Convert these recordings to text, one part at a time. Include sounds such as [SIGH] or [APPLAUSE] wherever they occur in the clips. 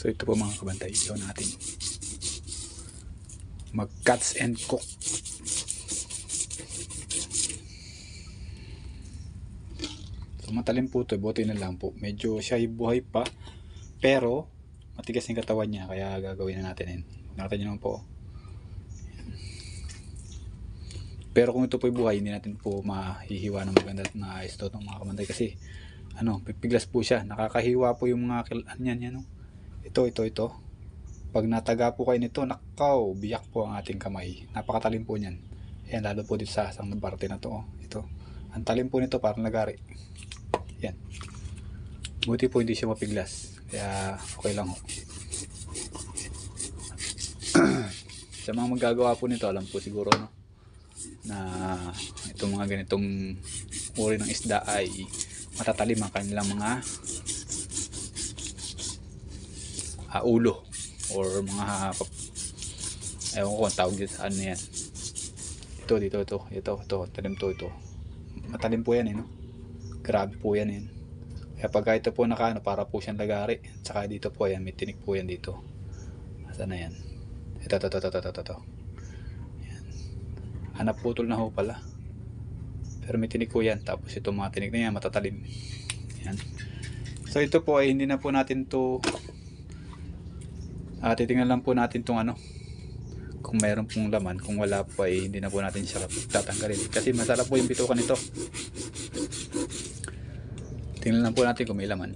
So ito po mga kabantay, ihaw natin. Mag cuts and cook. So matalim po ito, buti na lang po. Medyo siya ay buhay pa, pero matigas yung katawan niya, kaya gagawin na natin yun. Nakita niyo naman po. Pero kung ito po ay buhay, hindi natin po mahihiwa ng maganda na ayos to mga kabantay kasi ano, pipiglas po siya. Nakakahiwa po yung mga kil- ano yan, yan, no? Ito, ito, ito. Pag nataga po kayo nito, nakaw, biyak po ang ating kamay. Napakatalim po niyan. Ayan, lalo po dito sa isang parte na to. Oh. Ito. Ang talim po nito, parang lagari. Yan. Buti po hindi siya mapiglas. Kaya, okay lang. Oh. [CLEARS THROAT] sa mga magagawa po nito, alam po siguro, no? na itong mga ganitong uri ng isda ay matatalim ang kanilang mga ah, ulo or mga ewan ko ang tawag dito ano yan. Ito dito ito ito ito talim to ito. Matalim po yan eh no? Grabe po yan eh. Kaya pagka ito po naka ano, para po siyang lagari saka dito po yan may tinik po yan dito. Saan na yan? Ito ito ito ito ito, ito, ito. Hanap putol na ho pala. Pero may tinik po yan tapos itong mga tinik na yan matatalim. Yan so ito po ay hindi na po natin to Ah, titingnan lang po natin tong ano kung mayroon pong laman. Kung wala po ay hindi na po natin siya tatanggalin. Kasi masarap po yung bitukan nito. Tingnan lang po natin kung may laman.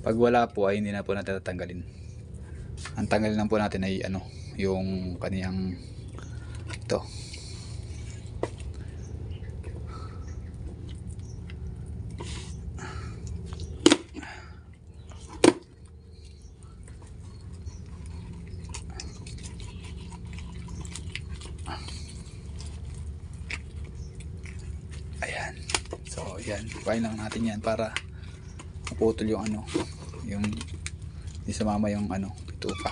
Pag wala po ay hindi na po natin tatanggalin. Ang tanggalin lang po natin ay ano yung kaniyang ito Ayan. So, Kuhain lang natin yan para maputol yung ano, yung hindi sumama yung ano, ito pa.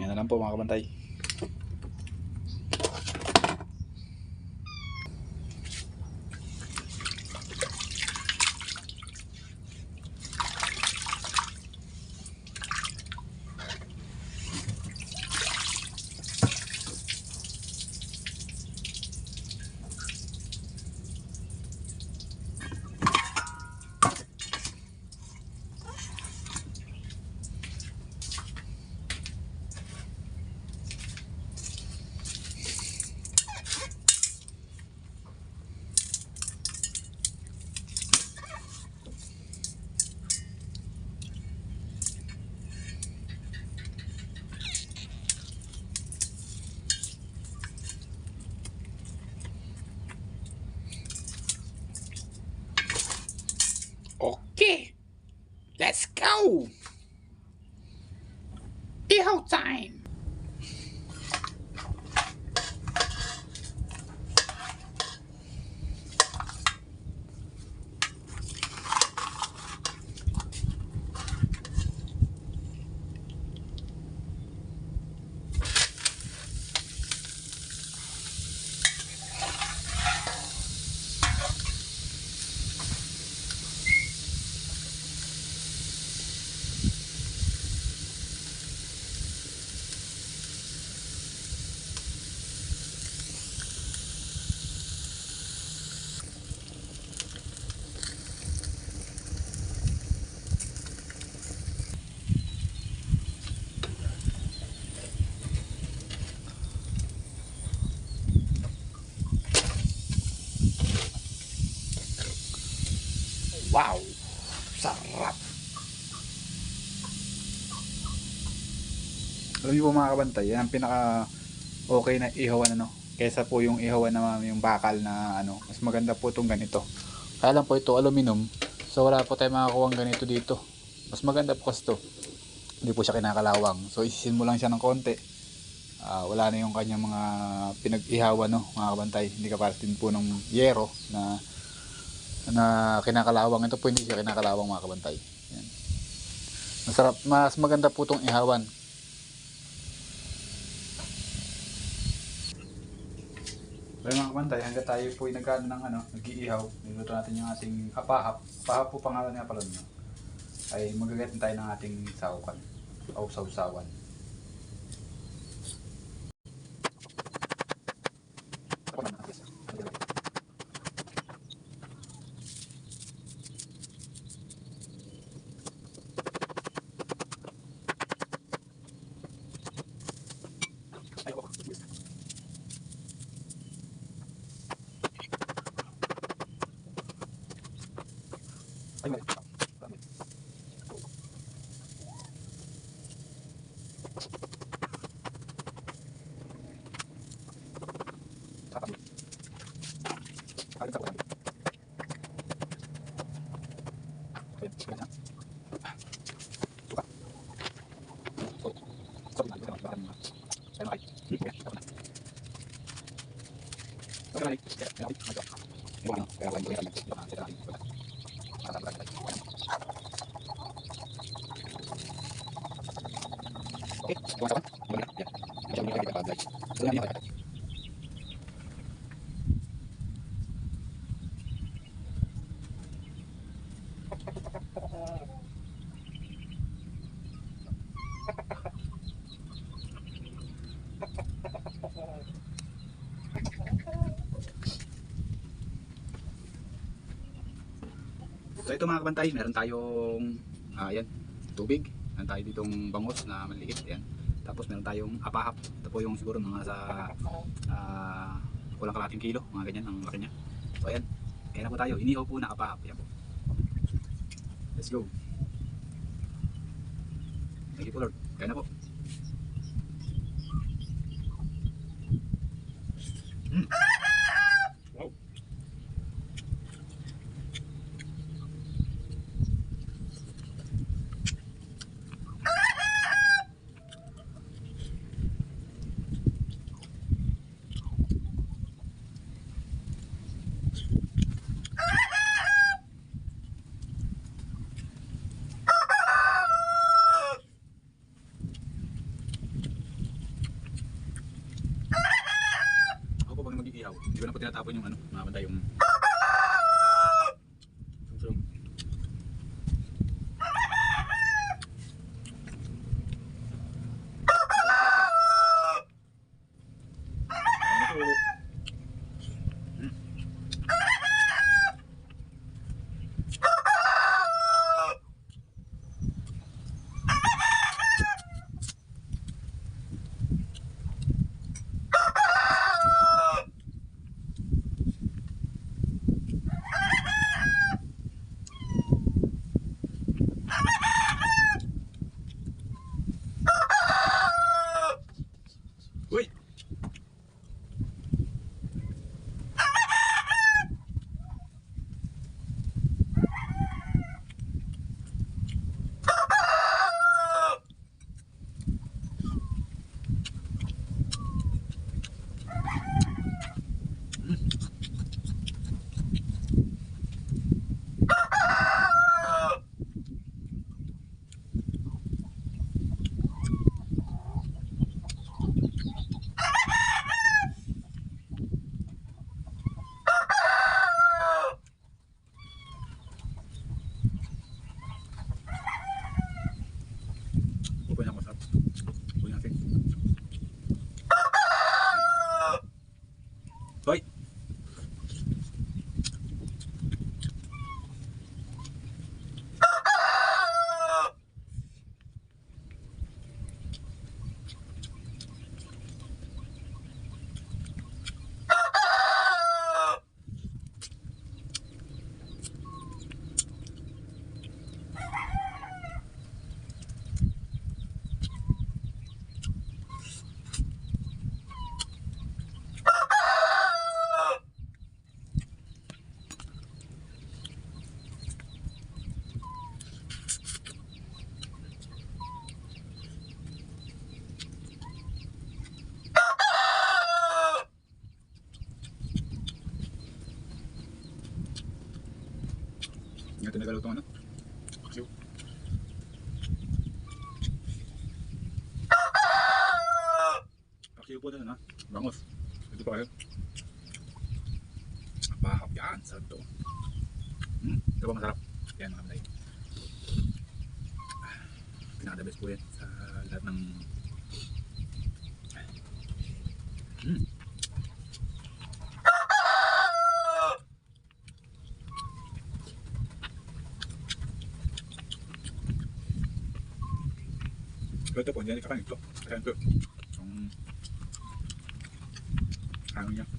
Yan na lang po mga kabantay. Wow. Sarap. Alam niyo po mga kabantay, yan ang pinaka okay na ihawan ano. Kesa po yung ihawan na yung bakal na ano, mas maganda po itong ganito. Kaya lang po ito aluminum. So wala po tayong makakuha ganito dito. Mas maganda po kasi to. Hindi po siya kinakalawang. So isisin mo lang siya ng konti. Ah, wala na yung kanyang mga pinag-ihawan no, mga kabantay. Hindi ka para din po ng yero na na kinakalawang. Ito po hindi siya kinakalawang mga kabantay. Yan. Masarap, mas maganda po itong ihawan. So mga kabantay, hanggang tayo po ay ng ano, nag-iihaw, niluto natin yung ating apahap. Apahap po pangalan nga pala nyo. Ay magagatin tayo ng ating saukan. O sausawan. Okay, kawan-kawan, gimana? Ya, macam ini lagi kita guys. Sebenarnya apa? So ito mga kabantay, meron tayong ah, yan, tubig. Meron tayo ditong bangus na maliit. Yan. Tapos meron tayong apahap. Ito po yung siguro mga sa ah, kulang kalating kilo. Mga ganyan ang laki niya. So ayan. Kaya na po tayo. Inihaw po na apahap. Yan po. Let's go. Thank you po Lord. Kaya na po. Mm. Wow. Ako po pag mag-iihaw, tinatapon yung ano, banda yung Bye. Nagalaw itong ano. Paksiw. Paksiw po din, ha? Bangos. Ito pa kayo. Pahap yan. Sarap to. Hmm, ito ba masarap? Yan mga malay. Pinaka the best po yan sa lahat ng Hmm. Pero ito po, hindi na kakain ito. Kaya ito. Yung hangin niya. Sarap.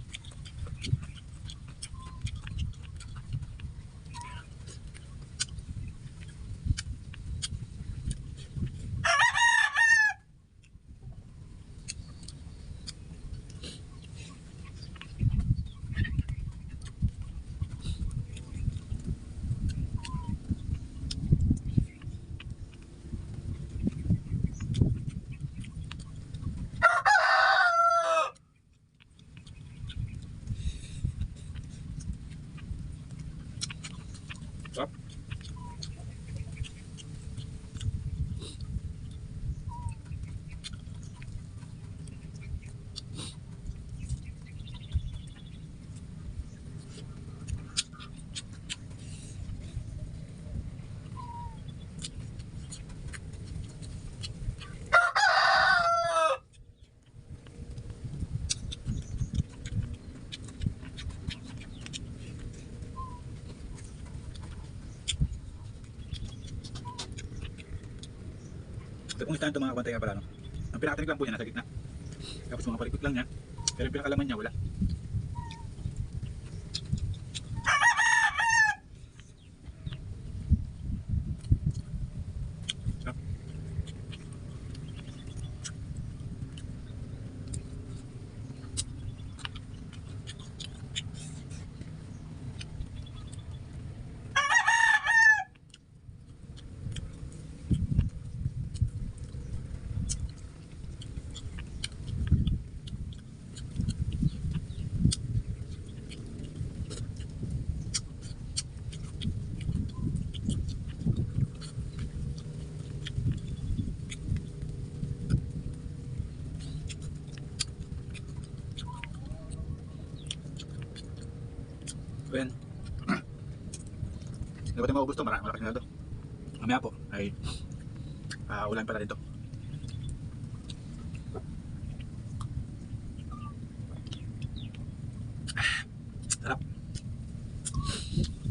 Ito pong stand ito mga kabantay nga pala no. Ang pinakatinig lang po niya nasa gitna. Tapos mga palikot lang niya. Pero yung pinakalaman niya wala. Sarap. So yan. Hindi ba tayo maubos to? Marami, malaki na to. Mamaya po ay ah, ulan pala dito. Ah, Sarap.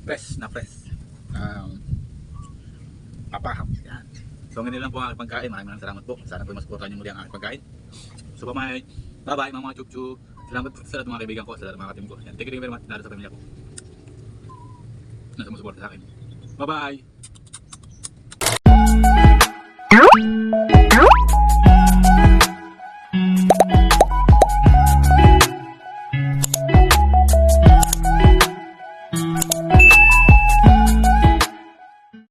Press na press. Um, papahap. Yan. So ngayon lang po ang aking pagkain. Maraming maraming salamat po. Sana po masuportahan niyo muli ang aking pagkain. So bye bye mga mga chuk-chuk. Salamat po sa lahat mga kaibigan ko, sa lahat mga katim ko. Yan. Thank you very much. Lalo sa pamilya ko. Na sumusuporta sa akin. Bye bye!